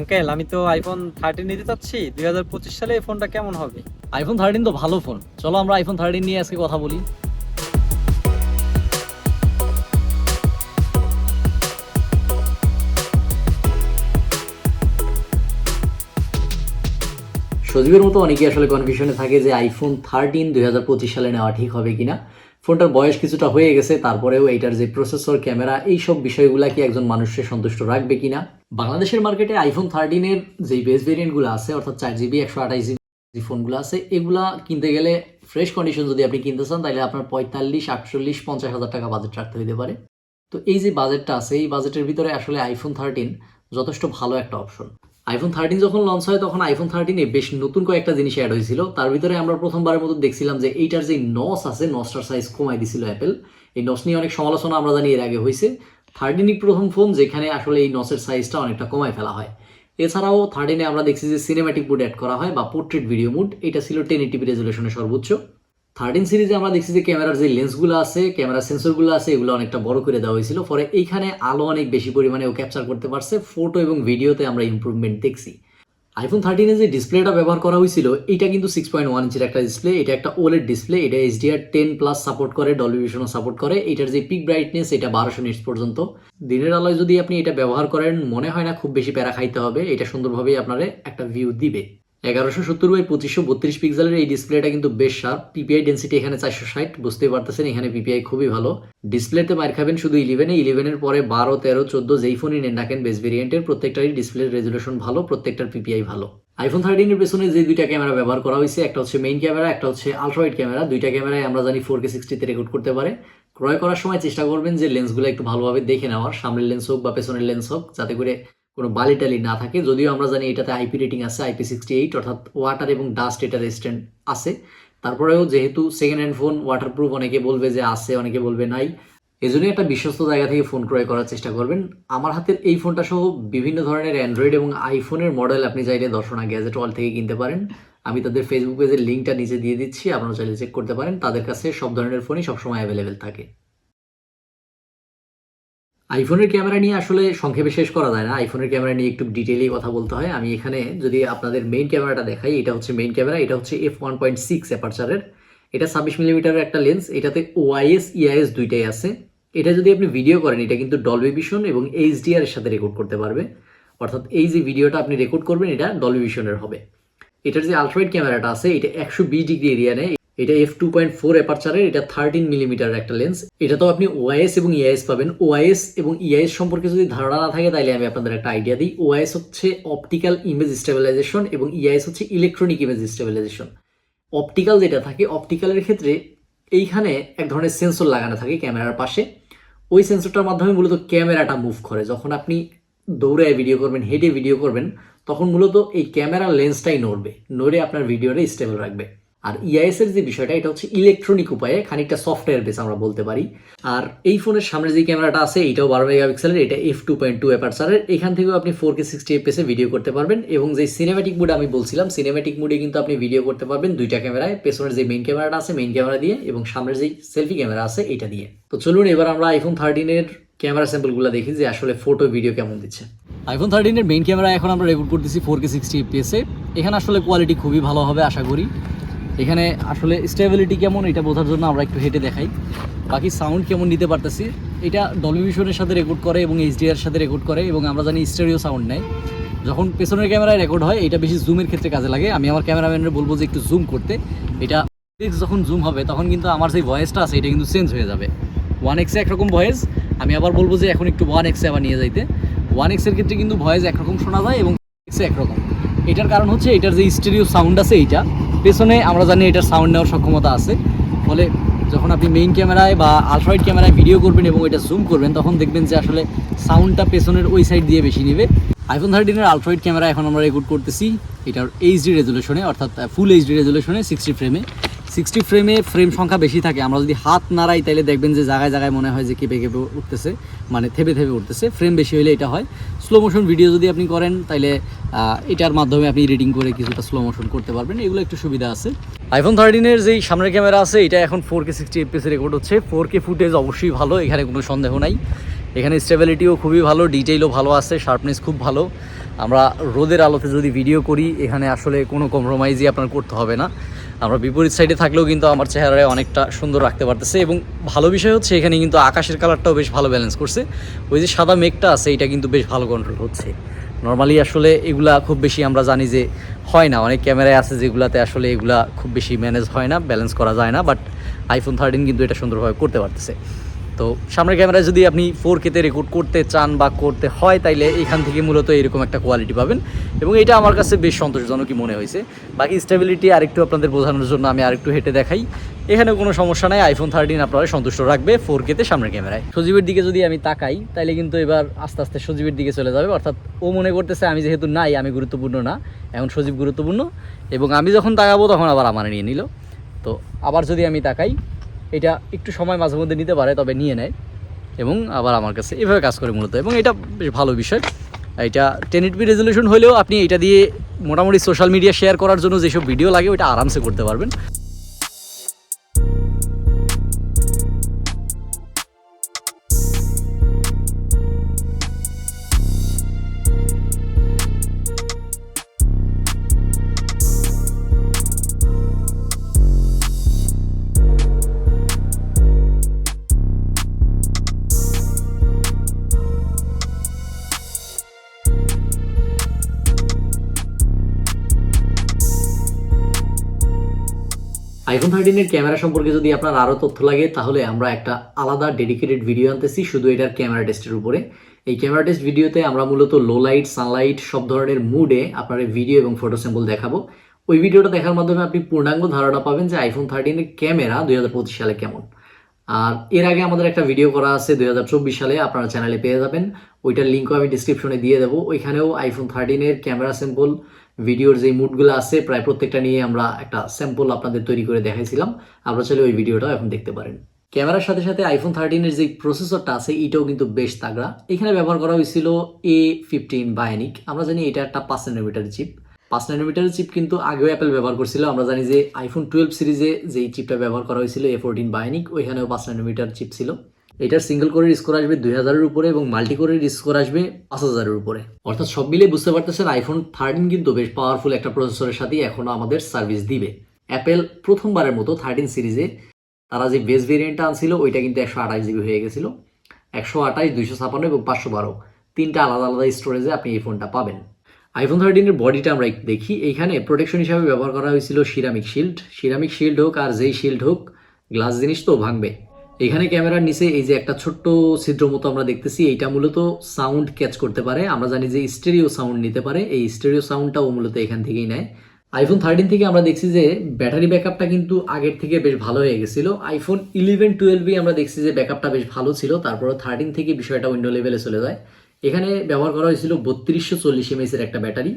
Uncle আমি তো iPhone thirteen নিতে চাচ্ছি। দুই হাজার পঁচিশ সালে এই ফোনটা কেমন হবে? আইফোন থার্টিন তো ভালো ফোন চলো আমরা আইফোন থার্টিন নিয়ে আজকে কথা বলি। সজীবের মতো অনেকেই আসলে কনফিউশনে থাকে যে আইফোন থার্টিন দুই হাজার পঁচিশ সালে নেওয়া ঠিক হবে কিনা। ফোনটার বয়স কিছুটা হয়ে গেছে তারপরেও এইটার যে প্রসেসর ক্যামেরা এই সব বিষয়গুলা কি একজন মানুষকে সন্তুষ্ট রাখবে কিনা? বাংলাদেশের মার্কেটে আইফোন থার্টিনের যেই বেস ভেরিয়েন্টগুলো আছে, অর্থাৎ চার জিবি একশো আঠাশ জিবি যে ফোনগুলো আছে, এগুলা কিনতে গেলে ফ্রেশ কন্ডিশন যদি আপনি কিনতে চান, তাহলে আপনার পঁয়তাল্লিশ, আটচল্লিশ, পঞ্চাশ হাজার টাকা বাজেট রাখতে হতে পারে। তো এই যে বাজেটটা আছে, এই বাজেটের ভিতরে আসলে আইফোন থার্টিন যথেষ্ট ভালো একটা অপশন আইফোন থার্টিন যখন লঞ্চ হয়, তখন আইফোন থার্টিনে বেশ নতুন কয়েকটা জিনিস অ্যাড হয়েছিল। তার ভিতরে আমরা প্রথমবারের মতো দেখছিলাম যে এইটার যে নস আছে নসটার সাইজ কমাই দিছিল অ্যাপেল এই নস নিয়ে অনেক সমালোচনা আমরা জানি এর আগে হয়েছে থার্টিনই প্রথম ফোন যেখানে আসলে এই নসের সাইজটা অনেকটা কমায় ফেলা হয়। এছাড়াও থার্টিনে আমরা দেখছি যে সিনেম্যাটিক মুড অ্যাড করা হয় বা পোর্ট্রেট ভিডিও মুড এটা ছিল টেন এইটিপি রেজুলেশনের সর্বোচ্চ। থার্টিন সিরিজে আমরা দেখছি যে ক্যামেরার যে লেন্সগুলো আছে ক্যামেরা সেন্সরগুলো আছে, এগুলো অনেকটা বড় করে দেওয়া হয়েছিল। ফলে এইখানে আলো অনেক বেশি পরিমাণে ও ক্যাপচার করতে পারছে। ফটো এবং ভিডিওতে আমরা ইম্প্রুভমেন্ট দেখছি। আইফোন থার্টিনে যে ডিসপ্লেটা ব্যবহার করা হয়েছিল, এটা কিন্তু সিক্স পয়েন্ট ওয়ান ইঞ্চির একটা ডিসপ্লে এটা একটা ওলেড ডিসপ্লে এটা এইচডিআর টেন প্লাস সাপোর্ট করে ডলভিশনও সাপোর্ট করে, এটার যে পিক ব্রাইটনেস এটা বারোশো নিটস পর্যন্ত। দিনের আলোয় যদি আপনি এটা ব্যবহার করেন, মনে হয় না খুব বেশি প্যারা খাইতে হবে, এটা সুন্দরভাবেই আপনারা একটা ভিউ দিবে। এগারোশো সত্তর বাই পঁচিশশো বত্রিশ পিক্সেলের এই ডিসপ্লেটা কিন্তু বেশ শার্প পিপিআই ডেন্সিটি এখানে চারশো ষাট, বুঝতেই পারতেছেন, এখানে পিপিআই খুবই ভালো। ডিসপ্লেতে মার খাবেন শুধু ইলেভেনে ইলেভেনের পরে বারো, তেরো, চোদ্দ, যেই ফোনই নেন রাখেন বেস ভেরিয়েন্টের প্রত্যেকটারই ডিসপ্লের রেজলিউশন ভালো, প্রত্যেকটার পিপিআই ভালো। আইফোন থার্টিনের পেছনে যে দুইটা ক্যামেরা ব্যবহার করা হয়েছে, একটা হচ্ছে মেইন ক্যামেরা একটা হচ্ছে আলট্রাওয়াইড ক্যামেরা দুইটা ক্যামেরায় আমরা জানি ফোর কে সিক্সটিতে রেকর্ড করতে পারে। ক্রয় করার সময় চেষ্টা করবেন যে লেন্সগুলো একটু ভালোভাবে দেখে নেওয়ার, সামনের লেন্স হোক বা পেছনের লেন্স হোক, যাতে করে কোনো বালি টালি না থাকে, যদিও আমরা জানি এটাতে আইপি রেটিং আছে আইপি সিক্সটি এইট অর্থাৎ ওয়াটার এবং ডাস্ট এটা রেজিস্ট্যান্ট আছে। তারপরেও যেহেতু সেকেন্ড হ্যান্ড ফোন ওয়াটারপ্রুফ অনেকে বলবে যে আছে, অনেকে বলবে নাই। এজন্যই একটা বিশ্বস্ত জায়গা থেকে ফোন ক্রয় করার চেষ্টা করবেন। আমার হাতের এই ফোনটা সহ বিভিন্ন ধরনের অ্যান্ড্রয়েড এবং আইফোনের মডেল আপনি চাইলে দর্শনা গ্যাজেট ওয়াল থেকে কিনতে পারেন। আমি তাদের ফেসবুক পেজের লিঙ্কটা নিচে দিয়ে দিচ্ছি, আপনারা চাইলে চেক করতে পারেন। তাদের কাছে সব ধরনের ফোনই সবসময় অ্যাভেলেবেল থাকে। আইফোনের ক্যামেরা নিয়ে আসলে সংক্ষেপে শেষ করা যায় না। আইফোনের ক্যামেরা নিয়ে একটু ডিটেইলেই কথা বলতে হয়। আমি এখানে যদি আপনাদের মেইন ক্যামেরাটা দেখাই, এটা হচ্ছে মেইন ক্যামেরা, এটা হচ্ছে এফ ওয়ান পয়েন্ট সিক্স অ্যাপারচারের এটা ছাব্বিশ মিলিমিটারের একটা লেন্স এটাতে ওআইএস ইআইএস দুইটাই আছে। এটা যদি আপনি ভিডিও করেন, এটা কিন্তু ডলবি ভিশন এবং এইচডিআর এর সাথে রেকর্ড করতে পারবে। অর্থাৎ এই যে ভিডিওটা আপনি রেকর্ড করবেন, এটা ডলবি ভিশনের হবে। এটার যে আলট্রাইড ক্যামেরাটা আছে, এটা একশো বিশ ডিগ্রি এরিয়া নেয়। এটা এফ টু পয়েন্ট ফোর অ্যাপারচারের এটা থার্টিন মিলিমিটার একটা লেন্স এটা তো আপনি ওআইএস এবং ইআইএস পাবেন। ওআইএস এবং ইআইএস সম্পর্কে যদি ধারণা না থাকে তাহলে আমি আপনাদের একটা আইডিয়া দিই। ওআইএস হচ্ছে অপটিক্যাল ইমেজ স্টেবিলাইজেশন এবং ইআইএস হচ্ছে ইলেকট্রনিক ইমেজ স্টেবিলাইজেশন অপটিক্যাল যেটা থাকে অপটিক্যালের ক্ষেত্রে এইখানে এক ধরনের সেন্সর লাগানো থাকে ক্যামেরার পাশে। ওই সেন্সরটার মাধ্যমে মূলত ক্যামেরাটা মুভ করে। যখন আপনি দৌড়ায় ভিডিও করবেন, হেঁটে ভিডিও করবেন, তখন মূলত এই ক্যামেরার লেন্সটাই নড়বে। নড়ে আপনার ভিডিওটা স্টেবল রাখবে। আর ইআইএস এর যে বিষয়টা, এটা হচ্ছে ইলেকট্রনিক উপায়ে খানিকটা সফটওয়্যার বেস আমরা বলতে পারি। আর এই ফোনের সামনে যে ক্যামেরাটা আছে, এটাও বারো মেগাপিক্সেলের, এটা এফ টু পয়েন্ট টু অ্যাপারচারের এখান থেকেও আপনি ফোর কে সিক্সটি এফএসে ভিডিও করতে পারবেন এবং যে সিনেম্যাটিক মুড আমি বলছিলাম সিনেম্যাটিক মুডে কিন্তু আপনি ভিডিও করতে পারবেন দুইটা ক্যামেরায়, পেছনের যে মেইন ক্যামেরাটা আছে মেইন ক্যামেরা দিয়ে এবং সামনের যে সেলফি ক্যামেরা আছে, এটা দিয়ে। তো চলুন এবার আমরা আইফোন থার্টিনের ক্যামেরা স্যাম্পলগুলো দেখি যে আসলে ফটো ভিডিও কেমন দিচ্ছে। আইফোন থার্টিনের মেইন ক্যামেরা এখন আমরা রেকর্ড করতেছি ফোর কে সিক্সটি এফপিএসে এখানে আসলে কোয়ালিটি খুবই ভালো হবে, আশা করি। এখানে আসলে স্টেবিলিটি কেমন, এটা বোঝার জন্য আমরা একটু হেঁটে দেখাই। বাকি সাউন্ড কেমন নিতে পারতেছি, এটা ডলভিশনের সাথে রেকর্ড করে এবং এইচডিআর সাথে রেকর্ড করে এবং আমরা জানি স্টেরিও সাউন্ড নেয়। যখন পেছনের ক্যামেরায় রেকর্ড হয়, এটা বেশি জুমের ক্ষেত্রে কাজে লাগে। আমি আমার ক্যামেরাম্যানের বলব যে একটু জুম করতে। এটা যখন জুম হবে, তখন কিন্তু আমার যে ভয়েসটা আছে, এটা কিন্তু চেঞ্জ হয়ে যাবে। ওয়ান এক্সে একরকম ভয়েস আমি আবার বলব যে এখন একটু ওয়ান এক্সে আবার নিয়ে যাইতে। ওয়ান এক্সের ক্ষেত্রে কিন্তু ভয়েস একরকম শোনা যায় এবং একরকম। এটার কারণ হচ্ছে এটার যে স্টেরিও সাউন্ড আছে এইটা, পেছনে আমরা জানি এটার সাউন্ড নেওয়ার সক্ষমতা আছে। ফলে যখন আপনি মেইন ক্যামেরায় বা আলট্রাইড ক্যামেরায় ভিডিও করবেন এবং এটা জুম করবেন, তখন দেখবেন যে আসলে সাউন্ডটা পেছনের ওই সাইড দিয়ে বেশি নেবে। আইফোন থার্টিনের আলট্রাইড ক্যামেরা এখন আমরা রেকর্ড করতেছি, এটার এইচডি রেজুলেশনে অর্থাৎ ফুল এইচডি রেজুলেশনে সিক্সটি ফ্রেমে সিক্সটি ফ্রেমে ফ্রেম সংখ্যা বেশি থাকে। আমরা যদি হাত নাড়াই তাহলে দেখবেন যে জায়গায় জায়গায় মনে হয় যে কেঁপে কেঁপে উঠতেছে মানে থেপে থেপে উঠতেছে। ফ্রেম বেশি হলে এটা হয়। স্লো মোশন ভিডিও যদি আপনি করেন আহ, এটার মাধ্যমে আপনি রিডিং করে কিছুটা স্লো মোশন করতে পারবেন। এগুলো একটু সুবিধা আছে। আইফোন থার্টিনের যেই সামনের ক্যামেরা আছে এটা এখন four K sixty FPS record হচ্ছে। ফোর কে ফুটেজ অবশ্যই ভালো এখানে কোনো সন্দেহ নাই। এখানে স্টেবিলিটিও খুবই ভালো ডিটেইলও ভালো আছে শার্পনেস খুব ভালো। আমরা রোদের আলোতে যদি ভিডিও করি এখানে আসলে কোনো কম্প্রোমাইজই আপনার করতে হবে না। আমরা বিপরীত সাইডে থাকলেও কিন্তু আমার চেহারায় অনেকটা সুন্দর রাখতে পারতেছে এবং ভালো বিষয় হচ্ছে এখানে কিন্তু আকাশের কালারটাও বেশ ভালো ব্যালেন্স করছে। ওই যে সাদা মেঘটা আছে, এটা কিন্তু বেশ ভালো কন্ট্রোল হচ্ছে। নর্মালি আসলে এগুলা খুব বেশি আমরা জানি যে হয় না। অনেক ক্যামেরায় আছে যেগুলাতে আসলে এগুলা খুব বেশি ম্যানেজ হয় না ব্যালেন্স করা যায় না বাট আইফোন থার্টিন কিন্তু এটা সুন্দরভাবে করতে পারতেছে। তো সামনের ক্যামেরায় যদি আপনি ফোর কেতে রেকর্ড করতে চান বা করতে হয়, তাইলে এখান থেকে মূলত এরকম একটা কোয়ালিটি পাবেন। এবং এটা আমার কাছে বেশ সন্তোষজনকই মনে হয়েছে। বাকি স্টেবিলিটি আরেকটু আপনাদের বোঝানোর জন্য আমি আরেকটু হেঁটে দেখাই। এখানে কোনো সমস্যা নাই আইফোন থার্টিন আপনারা সন্তুষ্ট রাখবে ফোর কেতে সামনের ক্যামেরায়। সজীবের দিকে যদি আমি তাকাই, তাইলে কিন্তু এবার আস্তে আস্তে সজীবের দিকে চলে যাবে। অর্থাৎ ও মনে করতেছে, আমি যেহেতু নাই, আমি গুরুত্বপূর্ণ না। এখন সজীব গুরুত্বপূর্ণ। এবং আমি যখন তাকাবো, তখন আবার আমার নিয়ে নিল। তো আবার যদি আমি তাকাই এটা একটু সময় মাঝে মধ্যে নিতে পারে, তবে নিয়ে নেয়। এবং আবার আমার কাছে এভাবে কাজ করে মূলত। এবং এটা বেশ ভালো বিষয়। এটা টেন এইটবি রেজলিউশন হলেও আপনি এটা দিয়ে মোটামুটি সোশ্যাল মিডিয়া শেয়ার করার জন্য যেসব ভিডিও লাগে ওটা আরামসে করতে পারবেন। আইফোন থার্টিনের ক্যামেরা সম্পর্কে যদি আপনার আরও তথ্য লাগে, তাহলে আমরা একটা আলাদা ডেডিকেটেড ভিডিও আনতেছি শুধু এটার ক্যামেরা টেস্টের উপরে। এই ক্যামেরা টেস্ট ভিডিওতে আমরা মূলত লো লাইট সানলাইট সব ধরনের মুডে আপনার ভিডিও এবং ফটো স্যাম্পল দেখাবো। ওই ভিডিওটা দেখার মাধ্যমে আপনি পূর্ণাঙ্গ ধারণা পাবেন যে আইফোন থার্টিনের ক্যামেরা দুই হাজার পঁচিশ সালে কেমন। আর এর আগে আমাদের একটা ভিডিও করা আছে দু হাজার চব্বিশ সালে, আপনারা চ্যানেলে পেয়ে যাবেন। ওইটার লিঙ্কও আমি ডিসক্রিপশনে দিয়ে দেবো। ওইখানেও আইফোন থার্টিনের ক্যামেরা স্যাম্পল ভিডিওর যে মুডগুলো আছে, প্রায় প্রত্যেকটা নিয়ে আমরা একটা স্যাম্পল আপনাদের তৈরি করে দেখাইছিলাম। আপনারা চাইলে ওই ভিডিওটাও এখন দেখতে পারেন। ক্যামেরার সাথে সাথে আইফোন থার্টিনের যে প্রসেসরটা আছে, এটাও কিন্তু বেশ তাগড়া। এখানে ব্যবহার করা হয়েছিল এ ফিফটিন বায়োনিক আমরা জানি এটা একটা পাঁচ ন্যানোমিটার চিপ পাঁচ ন্যানোমিটারের চিপ কিন্তু আগেও অ্যাপেল ব্যবহার করছিল। আমরা জানি যে আইফোন টুয়েলভ সিরিজে যেই চিপটা ব্যবহার করা হয়েছিল এ ফোরটিন বায়োনিক ওইখানেও পাঁচ ন্যানোমিটার চিপ ছিল। এটার সিঙ্গেল কোরের স্কোর আসবে দুই হাজারের উপরে এবং মাল্টি কোরের স্কোর আসবে পাঁচ হাজারের উপরে। অর্থাৎ সব মিলিয়ে বুঝতে পারতেছেন আইফোন থার্টিন কিন্তু বেশ পাওয়ারফুল একটা প্রসেসরের সাথেই এখনও আমাদের সার্ভিস দিবে। অ্যাপেল প্রথমবারের মতো থার্টিন সিরিজে তারা যে বেস ভেরিয়েন্টটা আনছিল, ওইটা কিন্তু একশো আঠাশ জিবি হয়ে গেছিল। একশো আঠাশ, দুইশো ছাপান্ন এবং পাঁচশো বারো। তিনটা আলাদা আলাদা স্টোরেজে আপনি এই ফোনটা পাবেন। আইফোন থার্টিনের বডিটা আমরা দেখি। এইখানে প্রোটেকশন হিসাবে ব্যবহার করা হয়েছিল সিরামিক শিল্ড সিরামিক শিল্ড হোক আর যেই শিল্ড হোক গ্লাস জিনিস তো ভাঙবে। এখানে ক্যামেরার নিচে এই যে একটা ছোট্ট ছিদ্র মতো আমরা দেখতেছি, এইটা মূলত সাউন্ড ক্যাচ করতে পারে। আমরা জানি যে স্টেরিও সাউন্ড নিতে পারে। এই স্টেরিও সাউন্ডটাও মূলত এখান থেকেই নেয়। আইফোন থার্টিন থেকে আমরা দেখছি যে ব্যাটারি ব্যাকআপটা কিন্তু আগের থেকে বেশ ভালো হয়ে গেছিল। আইফোন ইলেভেন টুয়েলভে আমরা দেখছি যে ব্যাকআপটা বেশ ভালো ছিল। তারপরে থার্টিন থেকে বিষয়টা অন্য লেভেলে চলে যায়। এখানে ব্যবহার করা হয়েছিল বত্রিশশো চল্লিশ এমএসের একটা ব্যাটারি।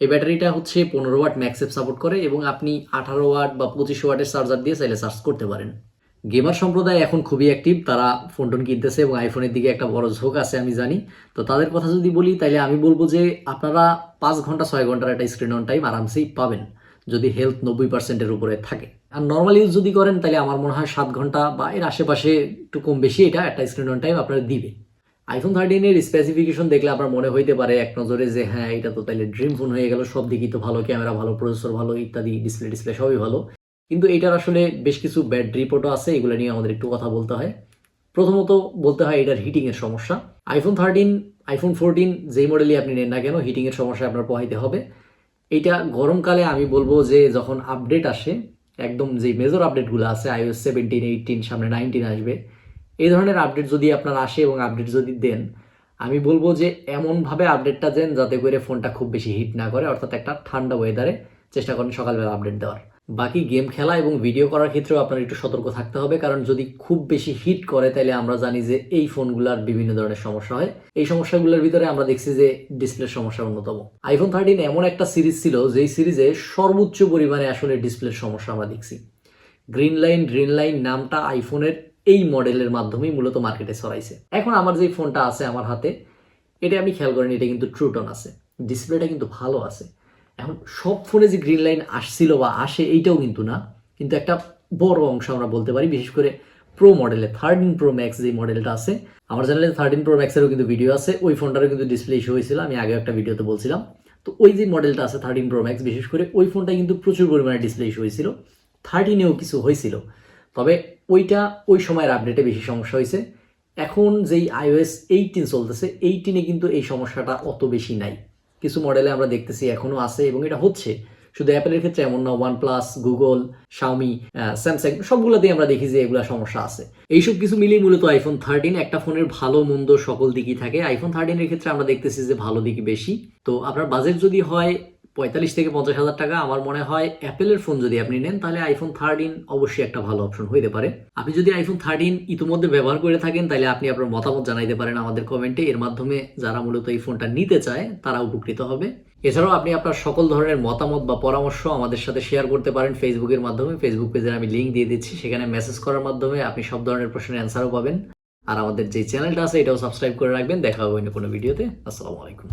এই ব্যাটারিটা হচ্ছে পনেরো ওয়াট ম্যাক্সেপ সাপোর্ট করে এবং আপনি আঠারো ওয়াট বা পঁচিশ ওয়াটের চার্জার দিয়ে চাইলে চার্জ করতে পারেন। গেমার সম্প্রদায় এখন খুবই অ্যাক্টিভ তারা ফোন টোন কিনতেছে এবং আইফোনের দিকে একটা বড় ঝোঁক আছে, আমি জানি। তো তাদের কথা যদি বলি তাহলে আমি বলব যে আপনারা পাঁচ ঘণ্টা, ছয় ঘণ্টার একটা স্ক্রিন অন টাইম আরামসেই পাবেন, যদি হেলথ নব্বই পার্সেন্টের উপরে থাকে। আর নর্মাল ইউজ যদি করেন তাহলে আমার মনে হয় সাত ঘণ্টা বা এর আশেপাশে একটু কম বেশি এটা একটা স্ক্রিন অন টাইম আপনারা দিবে। আইফোন থার্টিনের স্পেসিফিকেশন দেখলে আপনার মনে হইতে পারে এক নজরে যে হ্যাঁ এটা তো তাহলে ড্রিম ফোন হয়ে গেল, সব দিকই তো ভালো ক্যামেরা ভালো প্রসেসর ভালো, ইত্যাদি ডিসপ্লে ডিসপ্লে সবই ভালো। কিন্তু এটার আসলে বেশ কিছু ব্যাড রিপোর্টও আছে, এগুলো নিয়ে আমাদের একটু কথা বলতে হয়। প্রথমত বলতে হয় এটার হিটিংয়ের সমস্যা। আইফোন থার্টিন আইফোন ফোরটিন যেই মডেলই আপনি নেন না কেন হিটিংয়ের সমস্যা আপনার পোহাইতে হবে। এটা গরমকালে আমি বলব যে, যখন আপডেট আসে, একদম যে মেজর আপডেটগুলো আছে আইওএস সেভেন্টিন এইটিন সামনে নাইনটিন আসবে এই ধরনের আপডেট যদি আপনার আসে এবং আপডেট যদি দেন, আমি বলব যে এমনভাবে আপডেটটা দেন যাতে করে ফোনটা খুব বেশি হিট না করে, অর্থাৎ একটা ঠান্ডা ওয়েদারে চেষ্টা করেন সকালবেলা আপডেট দেওয়ার। বাকি গেম খেলা এবং ভিডিও করার ক্ষেত্রেও আপনার একটু সতর্ক থাকতে হবে, কারণ যদি খুব বেশি হিট করে তাহলে আমরা জানি যে এই ফোনগুলোর বিভিন্ন ধরনের সমস্যা হয়। এই সমস্যাগুলোর ভিতরে আমরা দেখছি যে ডিসপ্লের সমস্যা অন্যতম। আইফোন থার্টিন এমন একটা সিরিজ ছিল, যেই সিরিজে সর্বোচ্চ পরিমাণে আসলে ডিসপ্লের সমস্যা আমরা দেখছি। গ্রিন লাইন গ্রিন লাইন নামটা আইফোনের এই মডেলের মাধ্যমেই মূলত মার্কেটে ছড়াইছে। এখন আমার যে ফোনটা আছে আমার হাতে, এটা আমি খেয়াল করিনি, এটা কিন্তু ট্রুটন আছে। ডিসপ্লেটা কিন্তু ভালো আছে। এখন সব ফোনে যে গ্রিন লাইন আসছিল বা আসে এইটাও কিন্তু না। কিন্তু একটা বড় অংশ আমরা বলতে পারি, বিশেষ করে প্রো মডেলে থার্টিন প্রো ম্যাক্স যে মডেলটা আছে। আমার চ্যানেলে থার্টিন প্রো ম্যাক্সেরও কিন্তু ভিডিও আছে। ওই ফোনটারও কিন্তু ডিসপ্লে ইস্যু হয়েছিল, আমি আগে একটা ভিডিওতে বলছিলাম। তো ওই যে মডেলটা আছে থার্টিন প্রো ম্যাক্স বিশেষ করে ওই ফোনটা কিন্তু প্রচুর পরিমাণে ডিসপ্লে ইস্যু হয়েছিল। থার্টিনেও কিছু হয়েছিল। তবে ওইটা ওই সময়ের আপডেটে বেশি সমস্যা হয়েছে। এখন যেই আইওএস এইটিন চলতেছে এইটিনে কিন্তু এই সমস্যাটা অত বেশি নাই। কিছু মডেলে আমরা দেখতেছি এখনও আছে এবং এটা হচ্ছে। শুধু অ্যাপেলের ক্ষেত্রে এমন না OnePlus Google Xiaomi Samsung সবগুলোতেই আমরা দেখি যে এগুলা সমস্যা আছে। এইসব কিছু মিলিয়ে মূলত আইফোন থার্টিন একটা ফোনের ভালো, মন্দ সকল দিকই থাকে। আইফোন থার্টিনের ক্ষেত্রে আমরা দেখতেছি যে ভালো দিক বেশি। তো আপনার বাজেট যদি হয় পঁয়তাল্লিশ থেকে পঞ্চাশ হাজার টাকা। আমার মনে হয় অ্যাপেলের ফোন যদি আপনি নেন, তাহলে আইফোন থার্টিন অবশ্যই একটা ভালো অপশন হইতে পারে। আপনি যদি আইফোন থার্টিন ইতিমধ্যে ব্যবহার করে থাকেন, তাহলে আপনি আপনার মতামত জানাইতে পারেন আমাদের কমেন্টে এর মাধ্যমে যারা মূলত এই ফোনটা নিতে চায়, তারা উপকৃত হবে। এছাড়াও আপনি আপনার সকল ধরনের মতামত বা পরামর্শ আমাদের সাথে শেয়ার করতে পারেন ফেসবুকের মাধ্যমে। ফেসবুক পেজের আমি লিঙ্ক দিয়ে দিচ্ছি, সেখানে মেসেজ করার মাধ্যমে আপনি সব ধরনের প্রশ্নের অ্যান্সারও পাবেন। আর আমাদের যে চ্যানেলটা আছে, এটাও সাবস্ক্রাইব করে রাখবেন। দেখা হবে অন্য কোনো ভিডিওতে আসসালামু আলাইকুম।